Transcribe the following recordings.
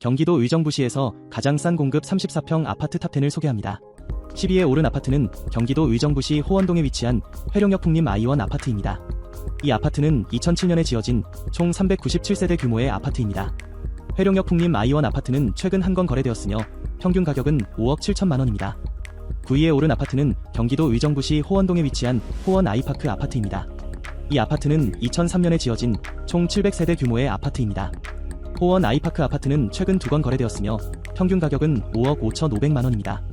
경기도 의정부시에서 가장 싼 공급 34평 아파트 탑10을 소개합니다. 10위에 오른 아파트는 경기도 의정부시 호원동에 위치한 회룡역 풍림 아이원 아파트입니다. 이 아파트는 2007년에 지어진 총 397세대 규모의 아파트입니다. 회룡역 풍림 아이원 아파트는 최근 한 건 거래되었으며 평균 가격은 5억 7천만 원입니다. 9위에 오른 아파트는 경기도 의정부시 호원동에 위치한 호원 아이파크 아파트입니다. 이 아파트는 2003년에 지어진 총 700세대 규모의 아파트입니다. 호원 아이파크 아파트는 최근 두 건 거래되었으며 평균 가격은 5억 5천5백만 원입니다.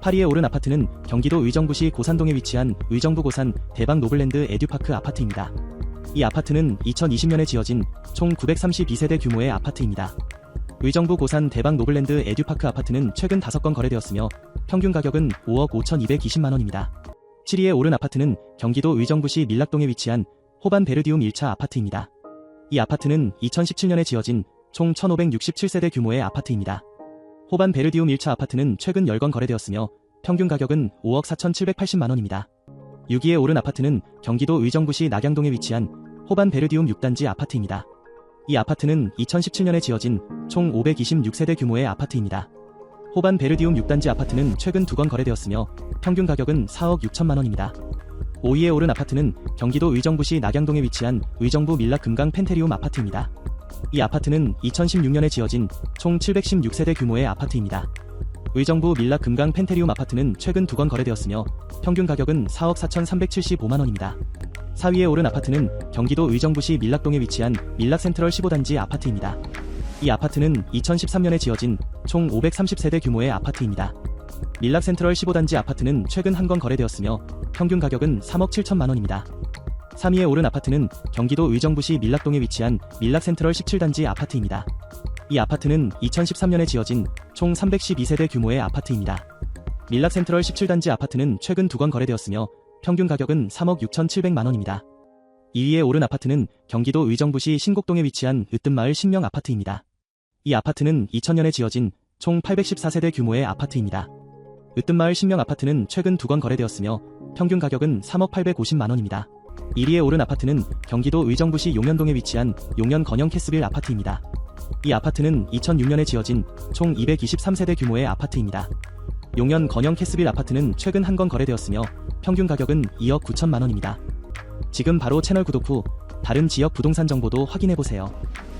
8위에 오른 아파트는 경기도 의정부시 고산동에 위치한 의정부 고산 대박 노블랜드 에듀파크 아파트입니다. 이 아파트는 2020년에 지어진 총 932세대 규모의 아파트입니다. 의정부 고산 대박 노블랜드 에듀파크 아파트는 최근 5건 거래되었으며 평균 가격은 5억 5천2백이십만 원입니다. 7위에 오른 아파트는 경기도 의정부시 밀락동에 위치한 호반 베르디움 1차 아파트입니다. 이 아파트는 2017년에 지어진 총 1567세대 규모의 아파트입니다. 호반 베르디움 1차 아파트는 최근 10건 거래되었으며 평균 가격은 5억 4,780만 원입니다. 6위에 오른 아파트는 경기도 의정부시 낙양동에 위치한 호반 베르디움 6단지 아파트입니다. 이 아파트는 2017년에 지어진 총 526세대 규모의 아파트입니다. 호반 베르디움 6단지 아파트는 최근 두 건 거래되었으며 평균 가격은 4억 6천만 원입니다. 5위에 오른 아파트는 경기도 의정부시 낙양동에 위치한 의정부 밀락 금강 펜테리움 아파트입니다. 이 아파트는 2016년에 지어진 총 716세대 규모의 아파트입니다. 의정부 밀락 금강 펜테리움 아파트는 최근 두 건 거래되었으며 평균 가격은 4억 4,375만 원입니다. 4위에 오른 아파트는 경기도 의정부시 밀락동에 위치한 밀락 센트럴 15단지 아파트입니다. 이 아파트는 2013년에 지어진 총 530세대 규모의 아파트입니다. 밀락 센트럴 15단지 아파트는 최근 한 건 거래되었으며 평균 가격은 3억 7천만 원입니다. 3위에 오른 아파트는 경기도 의정부시 밀락동에 위치한 밀락 센트럴 17단지 아파트입니다. 이 아파트는 2013년에 지어진 총 312세대 규모의 아파트입니다. 밀락 센트럴 17단지 아파트는 최근 두 건 거래되었으며 평균 가격은 3억 6,700만 원입니다. 2위에 오른 아파트는 경기도 의정부시 신곡동에 위치한 으뜸마을 신명 아파트입니다. 이 아파트는 2000년에 지어진 총 814세대 규모의 아파트입니다. 으뜸마을 신명 아파트는 최근 두 건 거래되었으며 평균 가격은 3억 850만 원입니다. 1위에 오른 아파트는 경기도 의정부시 용현동에 위치한 용현 건영 캐스빌 아파트입니다. 이 아파트는 2006년에 지어진 총 223세대 규모의 아파트입니다. 용현 건영 캐스빌 아파트는 최근 한 건 거래되었으며 평균 가격은 2억 9천만 원입니다. 지금 바로 채널 구독 후 다른 지역 부동산 정보도 확인해 보세요.